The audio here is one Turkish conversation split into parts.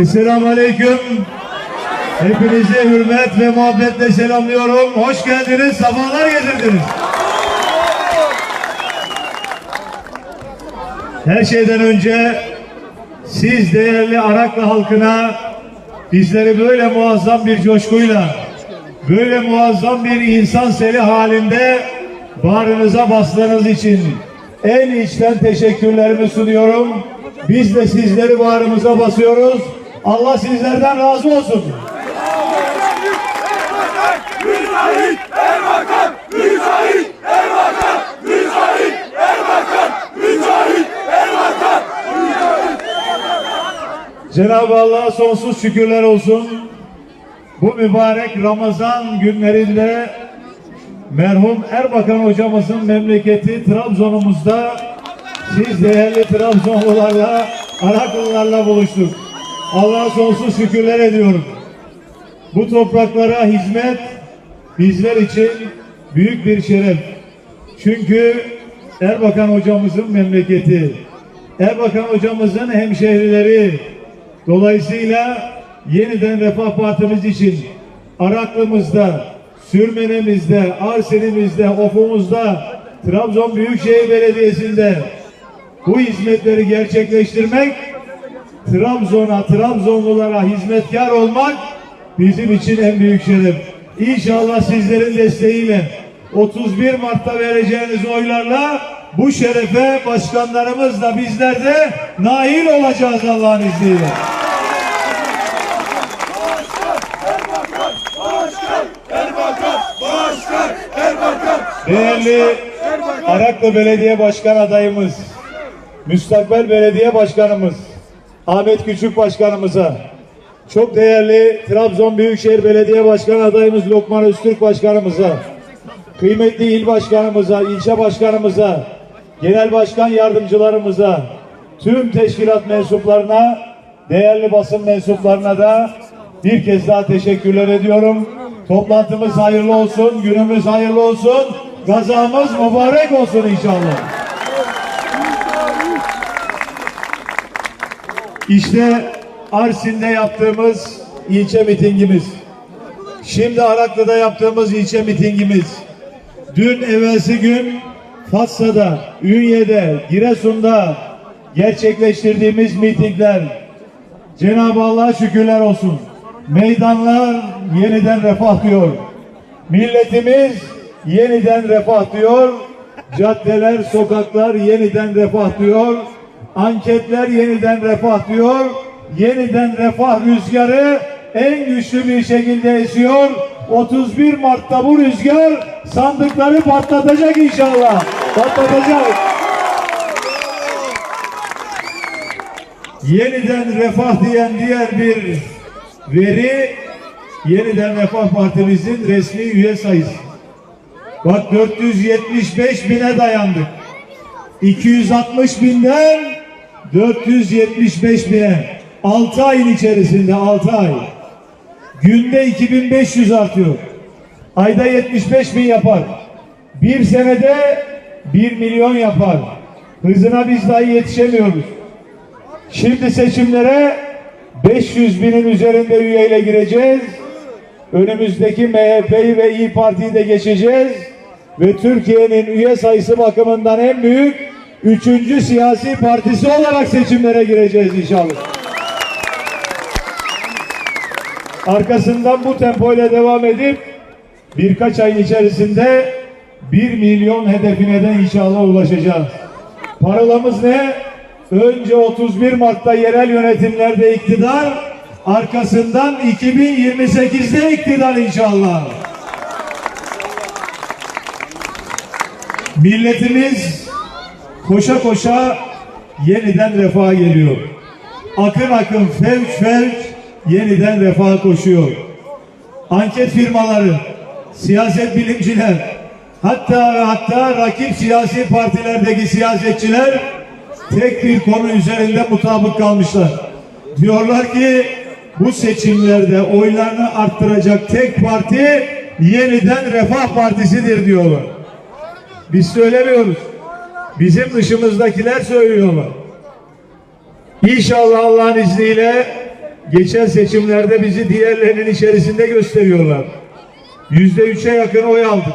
Esselamu Aleyküm. Hepinizi hürmet ve muhabbetle selamlıyorum. Hoş geldiniz, sabahlar getirdiniz. Her şeyden önce siz değerli Araklı halkına bizleri böyle muazzam bir coşkuyla, böyle muazzam bir insan seli halinde bağrınıza bastığınız için en içten teşekkürlerimi sunuyorum. Biz de sizleri bağrımıza basıyoruz. Allah sizlerden razı olsun. Cenab-ı Allah'a sonsuz şükürler olsun. Bu mübarek Ramazan günlerinde merhum Erbakan hocamızın memleketi Trabzon'umuzda siz değerli Trabzonlularla, Araklılarla buluştuk. Allah'a sonsuz şükürler ediyorum. Bu topraklara hizmet bizler için büyük bir şeref. Çünkü Erbakan hocamızın memleketi, Erbakan hocamızın hemşehrileri, dolayısıyla yeniden Refah Partimiz için Araklımızda, Sürmenemizde, Arsenimizde, Ofumuzda, Trabzon Büyükşehir Belediyesi'nde bu hizmetleri gerçekleştirmek Trabzon'a, Trabzonlulara hizmetkar olmak bizim için en büyük şeref. İnşallah sizlerin desteğiyle 31 Mart'ta vereceğiniz oylarla bu şerefe başkanlarımız da bizler de nail olacağız Allah'ın izniyle. Değerli Araklı Belediye Başkan adayımız, müstakbel belediye başkanımız, Ahmet Küçük Başkanımıza, çok değerli Trabzon Büyükşehir Belediye Başkan adayımız Lokman Öztürk Başkanımıza, kıymetli il başkanımıza, ilçe başkanımıza, genel başkan yardımcılarımıza, tüm teşkilat mensuplarına, değerli basın mensuplarına da bir kez daha teşekkürler ediyorum. Toplantımız hayırlı olsun, günümüz hayırlı olsun, gazamız mübarek olsun inşallah. İşte Arsin'de yaptığımız ilçe mitingimiz. Şimdi Araklı'da yaptığımız ilçe mitingimiz. Dün evvelsi gün Fatsa'da, Ünye'de, Giresun'da gerçekleştirdiğimiz mitingler. Cenab-ı Allah'a şükürler olsun. Meydanlar yeniden refah diyor. Milletimiz yeniden refah diyor. Caddeler, sokaklar yeniden refah diyor. Anketler yeniden refah diyor. Yeniden refah rüzgarı en güçlü bir şekilde esiyor. 31 Mart'ta bu rüzgar sandıkları patlatacak inşallah. Patlatacak. Yeniden refah diyen diğer bir veri yeniden Refah Partimizin resmi üye sayısı. Bak 475 bine dayandık. 260 binden 475 bine. 6 ayın içerisinde 6 ay. Günde 2500 artıyor. Ayda 75 bin yapar. Bir senede 1 milyon yapar. Hızına biz dahi yetişemiyoruz. Şimdi seçimlere 500 binin üzerinde üyeyle gireceğiz. Önümüzdeki MHP'yi ve İyi Parti'yi de geçeceğiz. Ve Türkiye'nin üye sayısı bakımından en büyük üçüncü siyasi partisi olarak seçimlere gireceğiz inşallah. Arkasından bu tempoyla devam edip birkaç ayın içerisinde 1 milyon hedefine de inşallah ulaşacağız. Parolamız ne? Önce 31 Mart'ta yerel yönetimlerde iktidar, arkasından 2028'de iktidar inşallah. Milletimiz koşa koşa yeniden refaha geliyor. Akın akın fevç fevç yeniden refaha koşuyor. Anket firmaları, siyaset bilimciler, hatta ve hatta rakip siyasi partilerdeki siyasetçiler tek bir konu üzerinde mutabık kalmışlar. Diyorlar ki bu seçimlerde oylarını arttıracak tek parti yeniden Refah Partisi'dir diyorlar. Biz söylemiyoruz. Bizim dışımızdakiler söylüyorlar. İnşallah Allah'ın izniyle geçen seçimlerde bizi diğerlerinin içerisinde gösteriyorlar. Yüzde üçe yakın oy aldık.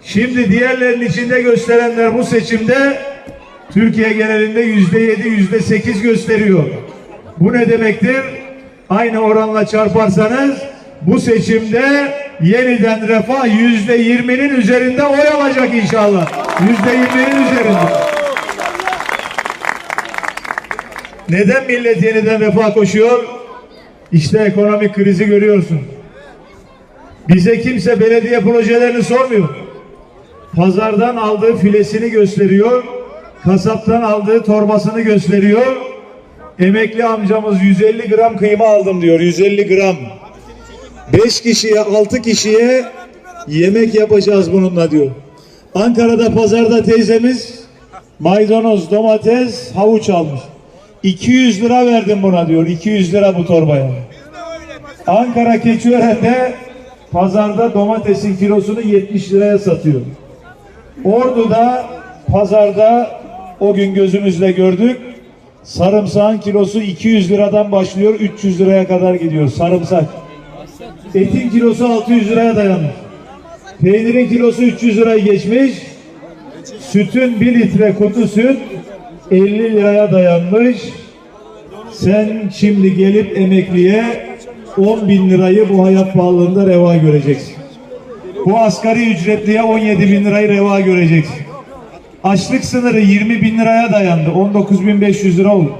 Şimdi diğerlerinin içinde gösterenler bu seçimde Türkiye genelinde yüzde yedi, yüzde sekiz gösteriyor. Bu ne demektir? Aynı oranla çarparsanız bu seçimde yeniden refah yüzde yirminin üzerinde oy alacak inşallah. Yüzde yirminin üzerinde. Neden millet yeniden refah koşuyor? İşte ekonomik krizi görüyorsun. Bize kimse belediye projelerini sormuyor. Pazardan aldığı filesini gösteriyor. Kasaptan aldığı torbasını gösteriyor. Emekli amcamız 150 gram kıyma aldım diyor. 150 gram. 5 kişiye 6 kişiye yemek yapacağız bununla diyor. Ankara'da pazarda teyzemiz maydanoz, domates, havuç almış. 200 lira verdim buna diyor. 200 lira bu torbaya. Ankara Keçiören'de pazarda domatesin kilosunu 70 liraya satıyor. Ordu'da pazarda o gün gözümüzle gördük. Sarımsağın kilosu 200 liradan başlıyor 300 liraya kadar gidiyor sarımsak. Etin kilosu 600 liraya dayanmış. Peynirin kilosu 300 lirayı geçmiş. Sütün 1 litre kutu süt 50 liraya dayanmış. Sen şimdi gelip emekliye 10 bin lirayı bu hayat pahalılığında reva göreceksin. Bu asgari ücretliye 17 bin lirayı reva göreceksin. Açlık sınırı 20 bin liraya dayandı. 19.500 lira oldu.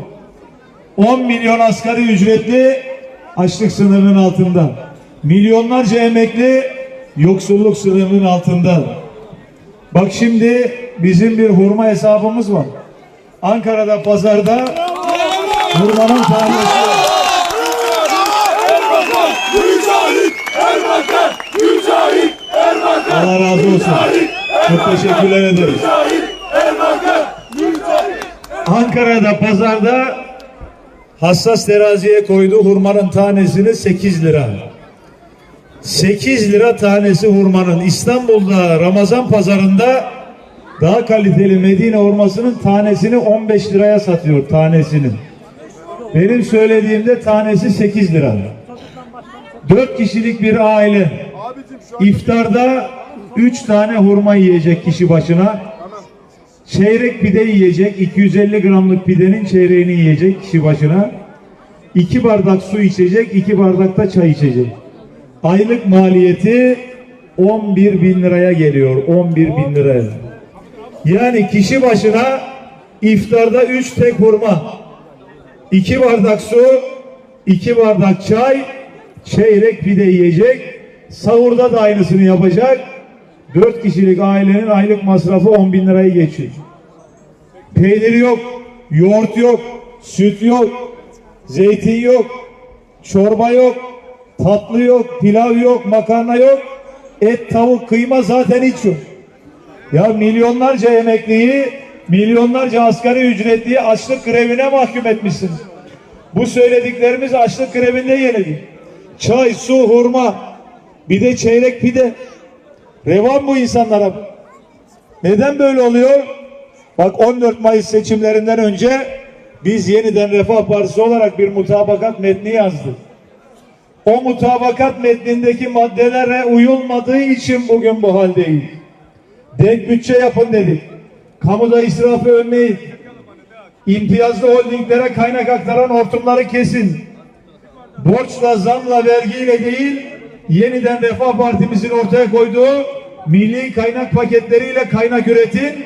10 milyon asgari ücretli açlık sınırının altında. Milyonlarca emekli yoksulluk sınırının altında. Bak şimdi bizim bir hurma hesabımız var. Ankara'da pazarda hurmanın tanesi Allah razı olsun. Çok teşekkürler ederiz. Ankara'da pazarda hassas teraziye koyduğu hurmanın tanesini 8 lira. 8 lira tanesi hurmanın İstanbul'da Ramazan pazarında daha kaliteli Medine hurmasının tanesini 15 liraya satıyor tanesini. Benim söylediğimde tanesi 8 lira. 4 kişilik bir aile iftarda 3 tane hurma yiyecek kişi başına. Çeyrek pide yiyecek. 250 gramlık pidenin çeyreğini yiyecek kişi başına. 2 bardak su içecek. 2 bardak da çay içecek. Aylık maliyeti 11 bin liraya geliyor. 11 bin liraya. Yani kişi başına iftarda 3 tek hurma. 2 bardak su, 2 bardak çay, çeyrek pide yiyecek. Sahurda da aynısını yapacak. 4 kişilik ailenin aylık masrafı 10 bin lirayı geçiyor. Peynir yok, yoğurt yok, süt yok, zeytin yok, çorba yok, tatlı yok, pilav yok, makarna yok, et, tavuk, kıyma zaten hiç yok. Ya milyonlarca emekliyi, milyonlarca asgari ücretliyi açlık grevine mahkum etmişsiniz. Bu söylediklerimiz açlık grevinde yenildi. Çay, su, hurma, bir de çeyrek pide. Revan bu insanlara. Neden böyle oluyor? Bak 14 Mayıs seçimlerinden önce biz yeniden Refah Partisi olarak bir mutabakat metni yazdık. O mutabakat metnindeki maddelere uyulmadığı için bugün bu haldeyiz. Denk bütçe yapın dedik. Kamuda israfı önleyin. İmtiyazlı holdinglere kaynak aktaran hortumları kesin. Borçla, zamla, vergiyle değil, yeniden Refah Partimizin ortaya koyduğu milli kaynak paketleriyle kaynak üretin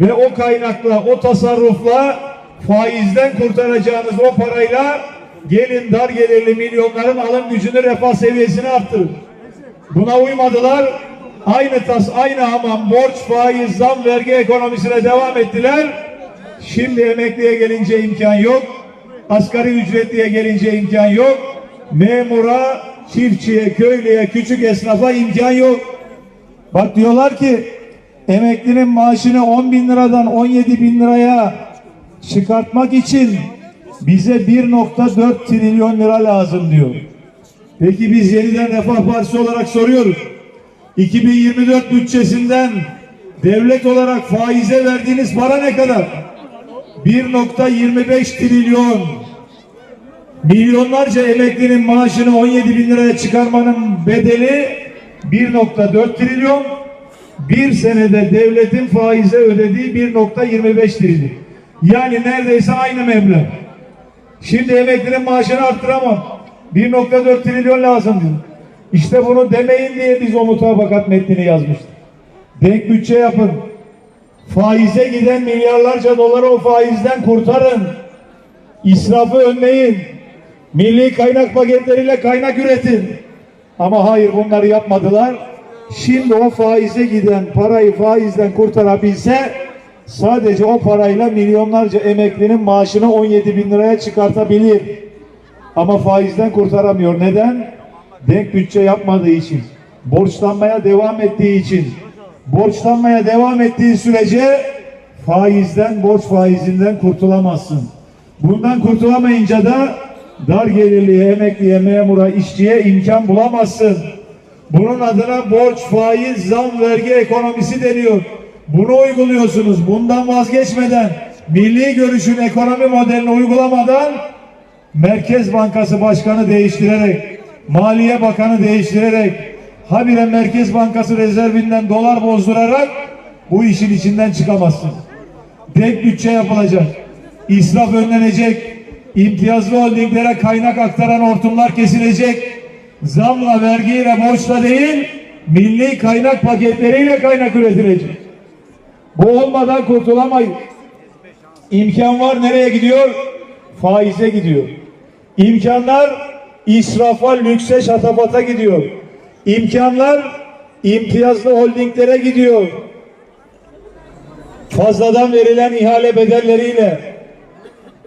ve o kaynakla, o tasarrufla faizden kurtaracağınız o parayla gelin dar gelirli milyonların alım gücünü refah seviyesini arttırın. Buna uymadılar. Aynı tas, aynı hamam, borç, faiz, zam, vergi ekonomisine devam ettiler. Şimdi emekliye gelince imkan yok. Asgari ücretliye gelince imkan yok. Memura, çiftçiye, köylüye, küçük esnafa imkan yok. Bak diyorlar ki emeklinin maaşını 10 bin liradan 17 bin liraya çıkartmak için bize 1.4 trilyon lira lazım diyor. Peki biz yeniden Refah Partisi olarak soruyoruz. 2024 bütçesinden devlet olarak faize verdiğiniz para ne kadar? 1.25 trilyon. Milyonlarca emeklinin maaşını 17 bin liraya çıkarmanın bedeli 1.4 trilyon. Bir senede devletin faize ödediği 1.25 trilyon. Yani neredeyse aynı meblağ. Şimdi emeklinin maaşını arttıramam. 1.4 trilyon lazım diyor. İşte bunu demeyin diye biz o mutabakat metnini yazmıştık. Denk bütçe yapın. Faize giden milyarlarca doları o faizden kurtarın. İsrafı önleyin. Milli kaynak paketleriyle kaynak üretin. Ama hayır bunları yapmadılar. Şimdi o faize giden parayı faizden kurtarabilse sadece o parayla milyonlarca emeklinin maaşını 17 bin liraya çıkartabilir. Ama faizden kurtaramıyor. Neden? Denk bütçe yapmadığı için. Borçlanmaya devam ettiği için. Borçlanmaya devam ettiği sürece faizden, borç faizinden kurtulamazsın. Bundan kurtulamayınca da dar gelirliye, emekliye, memura, işçiye imkan bulamazsın. Bunun adına borç, faiz, zam, vergi ekonomisi deniyor. Bunu uyguluyorsunuz. Bundan vazgeçmeden, milli görüşün ekonomi modelini uygulamadan Merkez Bankası Başkanı değiştirerek, Maliye Bakanı değiştirerek, habire Merkez Bankası rezervinden dolar bozdurarak bu işin içinden çıkamazsın. Denk bütçe yapılacak. İsraf önlenecek. imtiyazlı holdinglere kaynak aktaran hortumlar kesilecek. Zamla, vergiyle, borçla değil, milli kaynak paketleriyle kaynak üretilecek. Bu olmadan kurtulamayız. İmkan var nereye gidiyor? Faize gidiyor. İmkanlar israfa, lükse, şatafata gidiyor. İmkanlar imtiyazlı holdinglere gidiyor. Fazladan verilen ihale bedelleriyle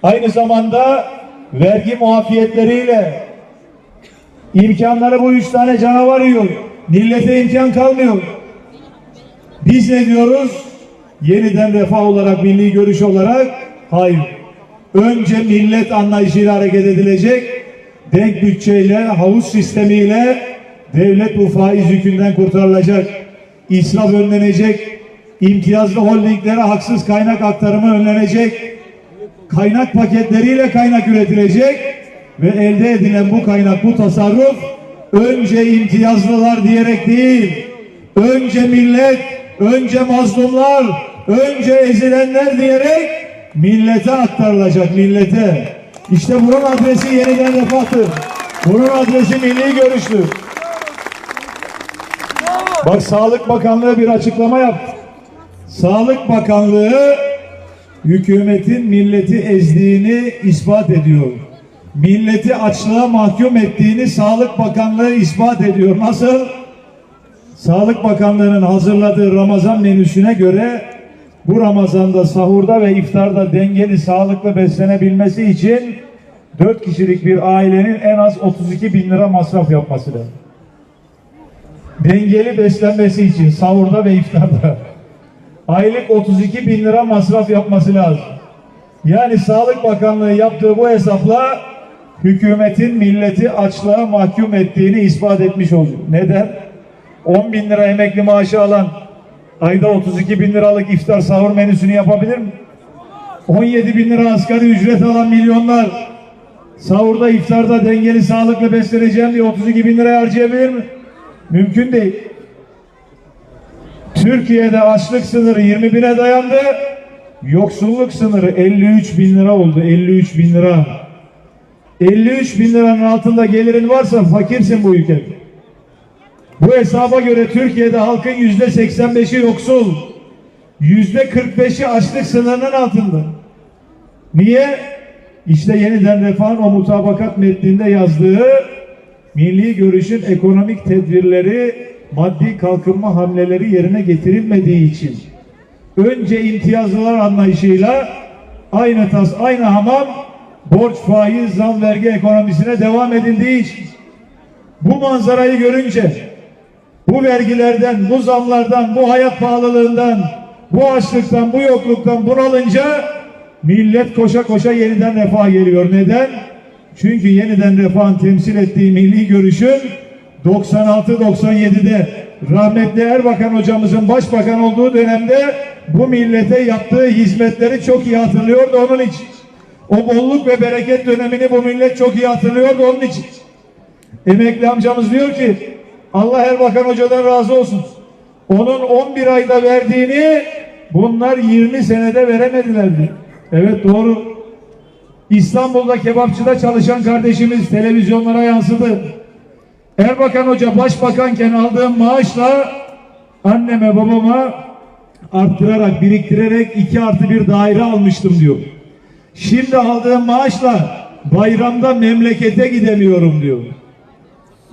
aynı zamanda vergi muafiyetleriyle imkanları bu üç tane canavar yiyor. Millete imkan kalmıyor. Biz ne diyoruz? Yeniden refah olarak, milli görüş olarak hayır. Önce millet anlayışıyla hareket edilecek. Denk bütçeyle, havuz sistemiyle devlet bu faiz yükünden kurtarılacak. İsraf önlenecek. İmtiyazlı holdinglere haksız kaynak aktarımı önlenecek. Kaynak paketleriyle kaynak üretilecek ve elde edilen bu kaynak, bu tasarruf önce imtiyazlılar diyerek değil, önce millet, önce mazlumlar, önce ezilenler diyerek millete aktarılacak, millete. İşte bunun adresi yeniden refahtır. Bunun adresi milli görüştür. Bak Sağlık Bakanlığı bir açıklama yaptı. Sağlık Bakanlığı hükümetin milleti ezdiğini ispat ediyor. Milleti açlığa mahkum ettiğini Sağlık Bakanlığı ispat ediyor. Nasıl? Sağlık Bakanlığı'nın hazırladığı Ramazan menüsüne göre bu Ramazan'da sahurda ve iftarda dengeli sağlıklı beslenebilmesi için 4 kişilik bir ailenin en az 32 bin lira masraf yapması lazım. Dengeli beslenmesi için sahurda ve iftarda aylık 32 bin lira masraf yapması lazım. Yani Sağlık Bakanlığı yaptığı bu hesapla hükümetin milleti açlığa mahkum ettiğini ispat etmiş oluyor. Neden? 10 bin lira emekli maaşı alan ayda 32 bin liralık iftar sahur menüsünü yapabilir mi? 17 bin lira asgari ücret alan milyonlar sahurda iftarda dengeli sağlıklı besleneceğim diye 32 bin lira harcayabilir mi? Mümkün değil. Türkiye'de açlık sınırı 20 bine dayandı. Yoksulluk sınırı 53 bin lira oldu. 53 bin lira. 53 bin liranın altında gelirin varsa fakirsin bu ülkede. Bu hesaba göre Türkiye'de halkın yüzde 85'i yoksul. Yüzde 45'i açlık sınırının altında. Niye? İşte yeniden refahın o mutabakat metninde yazdığı milli görüşün ekonomik tedbirleri maddi kalkınma hamleleri yerine getirilmediği için önce imtiyazlılar anlayışıyla aynı tas aynı hamam borç faiz zam vergi ekonomisine devam edildiği için bu manzarayı görünce bu vergilerden, bu zamlardan, bu hayat pahalılığından, bu açlıktan, bu yokluktan bunalınca millet koşa koşa yeniden refah geliyor. Neden? Çünkü yeniden refahın temsil ettiği milli görüşün 96-97'de rahmetli Erbakan hocamızın başbakan olduğu dönemde bu millete yaptığı hizmetleri çok iyi hatırlıyordu onun için. O bolluk ve bereket dönemini bu millet çok iyi hatırlıyordu onun için. Emekli amcamız diyor ki Allah Erbakan Hoca'dan razı olsun. Onun 11 ayda verdiğini bunlar 20 senede veremediler diyor. Evet doğru. İstanbul'da kebapçıda çalışan kardeşimiz televizyonlara yansıdı. Erbakan Hoca başbakanken aldığım maaşla anneme babama arttırarak biriktirerek 2 artı bir daire almıştım diyor. Şimdi aldığım maaşla bayramda memlekete gidemiyorum diyor.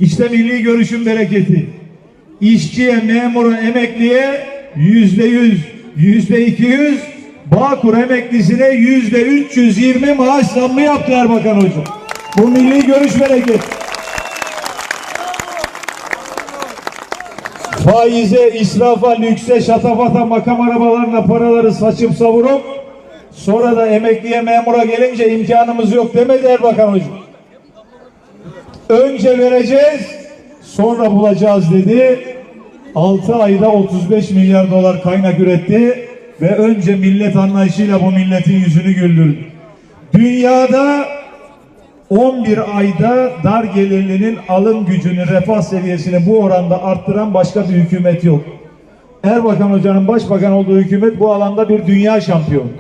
İşte milli görüşün bereketi. İşçiye, memura, emekliye yüzde yüz, yüzde iki yüz, Bağkur emeklisine yüzde üç yüz yirmi maaş zammı yaptı Erbakan Hoca. Bu milli görüş bereketi. Faize, israfa, lükse, şatafata, makam arabalarına paraları saçıp savurup sonra da emekliye memura gelince imkanımız yok demedi Erbakan Hoca. Önce vereceğiz, sonra bulacağız dedi. 6 ayda 35 milyar dolar kaynak üretti ve önce millet anlayışıyla bu milletin yüzünü güldürdü. Dünyada 11 ayda dar gelirlinin alım gücünü, refah seviyesini bu oranda arttıran başka bir hükümet yok. Erbakan Hoca'nın başbakan olduğu hükümet bu alanda bir dünya şampiyonu.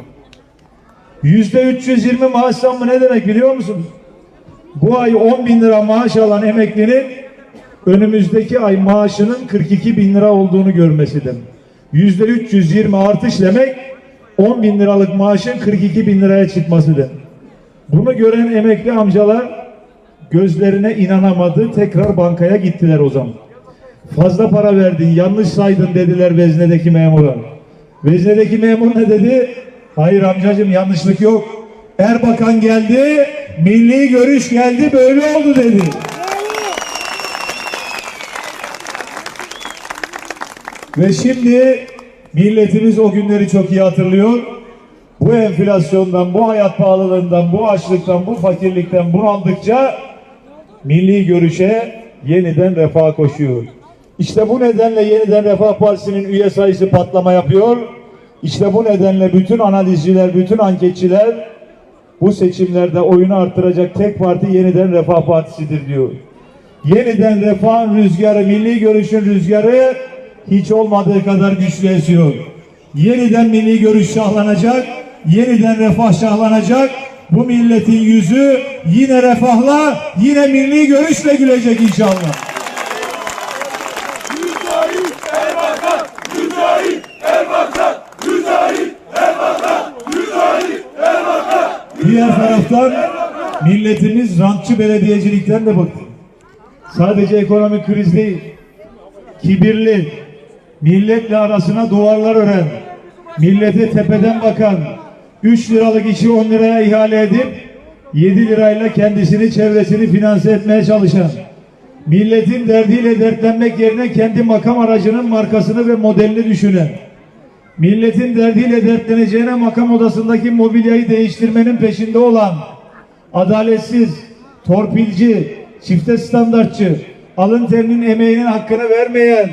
Yüzde 320 maaş zammı ne demek biliyor musunuz? Bu ay 10 bin lira maaş alan emeklinin önümüzdeki ay maaşının 42 bin lira olduğunu görmesi demek. Yüzde 320 artış demek 10 bin liralık maaşın 42 bin liraya çıkması demek. Bunu gören emekli amcalar gözlerine inanamadı. Tekrar bankaya gittiler o zaman. Fazla para verdin, yanlış saydın dediler veznedeki memura. Veznedeki memur ne dedi? Hayır amcacığım yanlışlık yok. Erbakan geldi, milli görüş geldi, böyle oldu dedi. Ve şimdi milletimiz o günleri çok iyi hatırlıyor. Bu enflasyondan, bu hayat pahalılığından, bu açlıktan, bu fakirlikten bunaldıkça milli görüşe yeniden refah koşuyor. İşte bu nedenle yeniden Refah Partisi'nin üye sayısı patlama yapıyor. İşte bu nedenle bütün analizciler, bütün anketçiler bu seçimlerde oyunu arttıracak tek parti yeniden Refah Partisi'dir diyor. Yeniden refahın rüzgarı, milli görüşün rüzgarı hiç olmadığı kadar güçlü esiyor. Yeniden milli görüş şahlanacak, yeniden refah şahlanacak. Bu milletin yüzü yine refahla, yine milli görüşle gülecek inşallah. Mücahit Erbakan! Mücahit Erbakan! Mücahit Erbakan! Mücahit Erbakan! Taraftan milletimiz rantçı belediyecilikten de bıktı. Sadece ekonomik kriz değil, kibirli, milletle arasına duvarlar ören, millete tepeden bakan, 3 liralık işi 10 liraya ihale edip 7 lirayla kendisini çevresini finanse etmeye çalışan, milletin derdiyle dertlenmek yerine kendi makam aracının markasını ve modelini düşünen, milletin derdiyle dertleneceğine makam odasındaki mobilyayı değiştirmenin peşinde olan, adaletsiz, torpilci, çifte standartçı, alın terinin emeğinin hakkını vermeyen,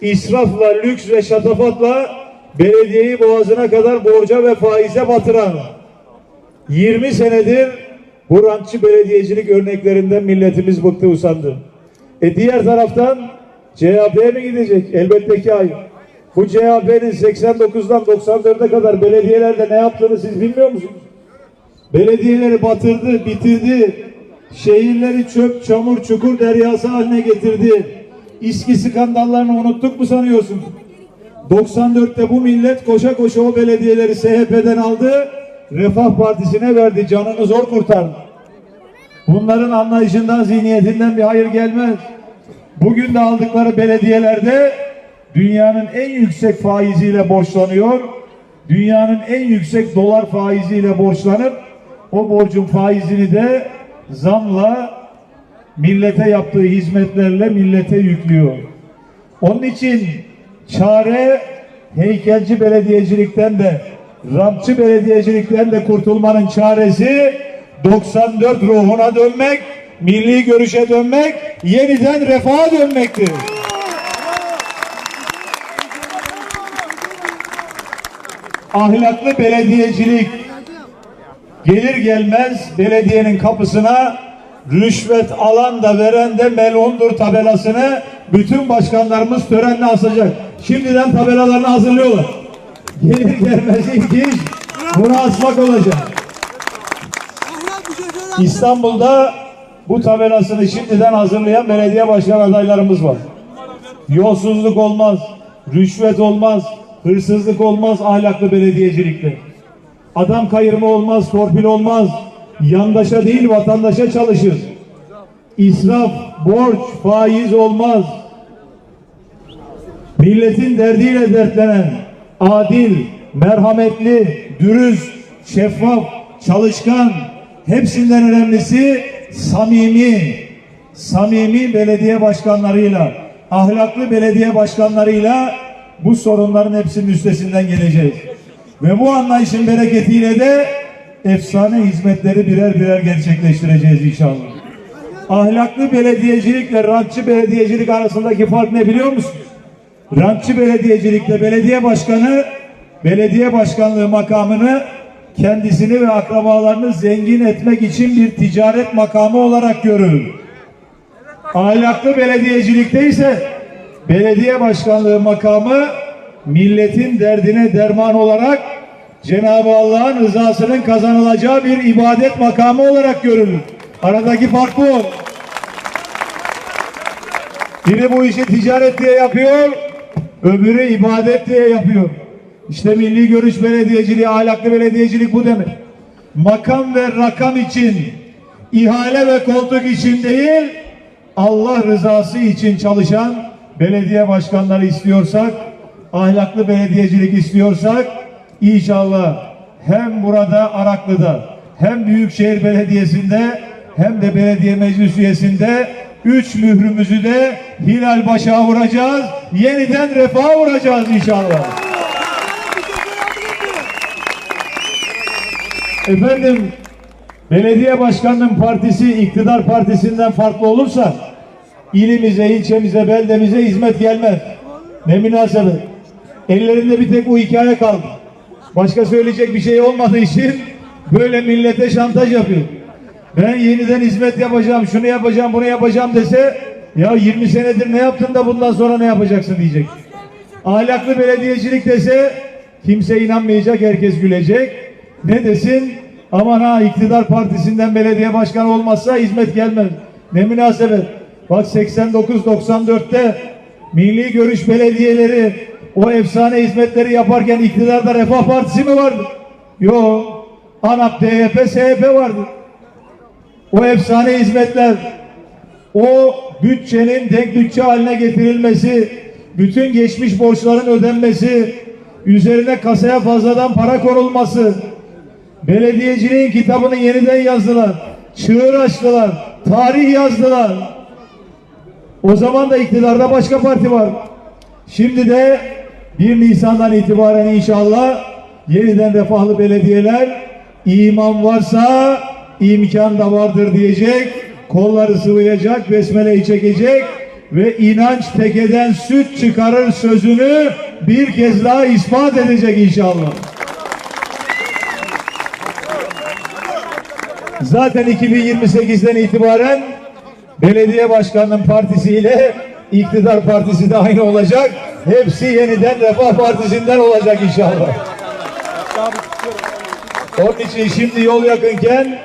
israfla, lüks ve şatafatla belediyeyi boğazına kadar borca ve faize batıran 20 senedir bu rantçı belediyecilik örneklerinden milletimiz bıktı usandı. E diğer taraftan CHP'ye mi gidecek? Elbette ki hayır. Bu CHP'nin 89'dan 94'e kadar belediyelerde ne yaptığını siz bilmiyor musunuz? Belediyeleri batırdı, bitirdi. Şehirleri çöp, çamur, çukur deryası haline getirdi. İSKİ skandallarını unuttuk mu sanıyorsunuz? 94'te bu millet koşa koşa o belediyeleri SHP'den aldı. Refah Partisi'ne verdi. Canını zor kurtardı. Bunların anlayışından, zihniyetinden bir hayır gelmez. Bugün de aldıkları belediyelerde dünyanın en yüksek faiziyle borçlanıyor. Dünyanın en yüksek dolar faiziyle borçlanıp o borcun faizini de zamla millete yaptığı hizmetlerle millete yüklüyor. Onun için çare heykelci belediyecilikten de rantçı belediyecilikten de kurtulmanın çaresi 94 ruhuna dönmek, milli görüşe dönmek, yeniden refaha dönmektir. Ahlaklı belediyecilik, gelir gelmez belediyenin kapısına rüşvet alan da veren de melondur tabelasını bütün başkanlarımız törenle asacak. Şimdiden tabelalarını hazırlıyorlar. Gelir gelmez ilk iş bunu asmak olacak. İstanbul'da bu tabelasını şimdiden hazırlayan belediye başkan adaylarımız var. Yolsuzluk olmaz, rüşvet olmaz, hırsızlık olmaz ahlaklı belediyecilikte. Adam kayırma olmaz, torpil olmaz. Yandaşa değil vatandaşa çalışır. İsraf, borç, faiz olmaz. Milletin derdiyle dertlenen, adil, merhametli, dürüst, şeffaf, çalışkan, hepsinden önemlisi samimi, samimi belediye başkanlarıyla, ahlaklı belediye başkanlarıyla bu sorunların hepsinin üstesinden geleceğiz. Ve bu anlayışın bereketiyle de efsane hizmetleri birer birer gerçekleştireceğiz inşallah. Ahlaklı belediyecilikle rantçı belediyecilik arasındaki fark ne biliyor musunuz? Rantçı belediyecilikle belediye başkanı belediye başkanlığı makamını kendisini ve akrabalarını zengin etmek için bir ticaret makamı olarak görür. Ahlaklı belediyecilikte ise belediye başkanlığı makamı milletin derdine derman olarak Cenab-ı Allah'ın rızasının kazanılacağı bir ibadet makamı olarak görülür. Aradaki fark bu. Biri bu işi ticaret diye yapıyor, öbürü ibadet diye yapıyor. İşte milli görüş belediyeciliği, ahlaklı belediyecilik bu demek. Makam ve rakam için, ihale ve koltuk için değil, Allah rızası için çalışan belediye başkanları istiyorsak, ahlaklı belediyecilik istiyorsak, inşallah hem burada Araklı'da, hem Büyükşehir Belediyesi'nde, hem de belediye meclis üyesinde üç mührümüzü de Hilal Baş'a vuracağız. Yeniden refaha vuracağız inşallah. Efendim belediye başkanının partisi iktidar partisinden farklı olursa ilimize, ilçemize, beldemize hizmet gelmez. Ne münasebet. Ellerinde bir tek bu hikaye kaldı. Başka söyleyecek bir şey olmadığı için böyle millete şantaj yapıyor. Ben yeniden hizmet yapacağım, şunu yapacağım, bunu yapacağım dese ya 20 senedir ne yaptın da bundan sonra ne yapacaksın diyecek. Ahlaklı belediyecilik dese kimse inanmayacak, herkes gülecek. Ne desin? Aman ha iktidar partisinden belediye başkanı olmazsa hizmet gelmez. Ne münasebet. Bak 89-94'te milli görüş belediyeleri o efsane hizmetleri yaparken iktidarda Refah Partisi mi vardı? Yok. ANAP, DYP, SHP vardı. O efsane hizmetler, o bütçenin denk bütçe haline getirilmesi, bütün geçmiş borçların ödenmesi, üzerine kasaya fazladan para konulması, belediyeciliğin kitabını yeniden yazdılar, çığır açtılar, tarih yazdılar. O zaman da iktidarda başka parti var. Şimdi de 1 Nisan'dan itibaren inşallah yeniden refahlı belediyeler iman varsa imkan da vardır diyecek. Kolları sıvayacak, besmeleyi çekecek ve inanç tekeden süt çıkarır sözünü bir kez daha ispat edecek inşallah. Zaten 2028'den itibaren belediye başkanının partisiyle iktidar partisi de aynı olacak. Hepsi yeniden Refah Partisi'nden olacak inşallah. Onun için şimdi yol yakınken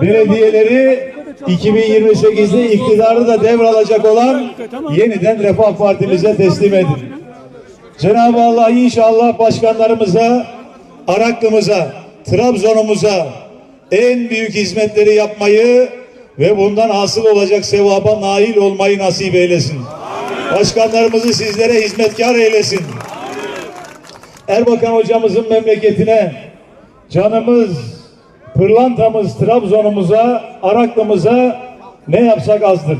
belediyeleri 2028'de iktidarı da devralacak olan yeniden Refah Partimize teslim edin. Cenab-ı Allah inşallah başkanlarımıza, Araklı'mıza, Trabzon'umuza en büyük hizmetleri yapmayı ve bundan hasıl olacak sevaba nail olmayı nasip eylesin. Başkanlarımızı sizlere hizmetkar eylesin. Erbakan hocamızın memleketine canımız, pırlantamız, Trabzon'umuza, Araklı'mıza ne yapsak azdır.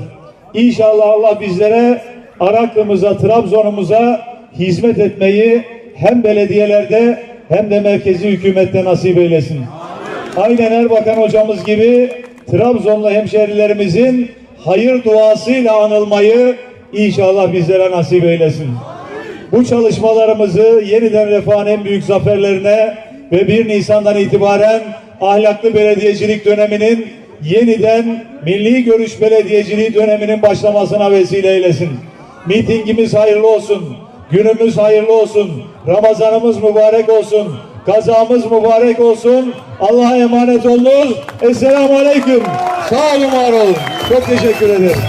İnşallah Allah bizlere Araklı'mıza, Trabzon'umuza hizmet etmeyi hem belediyelerde hem de merkezi hükümette nasip eylesin. Aynen Erbakan hocamız gibi Trabzonlu hemşerilerimizin hayır duasıyla anılmayı inşallah bizlere nasip eylesin. Bu çalışmalarımızı yeniden refahın en büyük zaferlerine ve 1 Nisan'dan itibaren ahlaklı belediyecilik döneminin yeniden milli görüş belediyeciliği döneminin başlamasına vesile eylesin. Mitingimiz hayırlı olsun. Günümüz hayırlı olsun. Ramazanımız mübarek olsun. Kazamız mübarek olsun. Allah'a emanet olunuz. Esselamu Aleyküm. Sağ olun, var olun. Çok teşekkür ederim.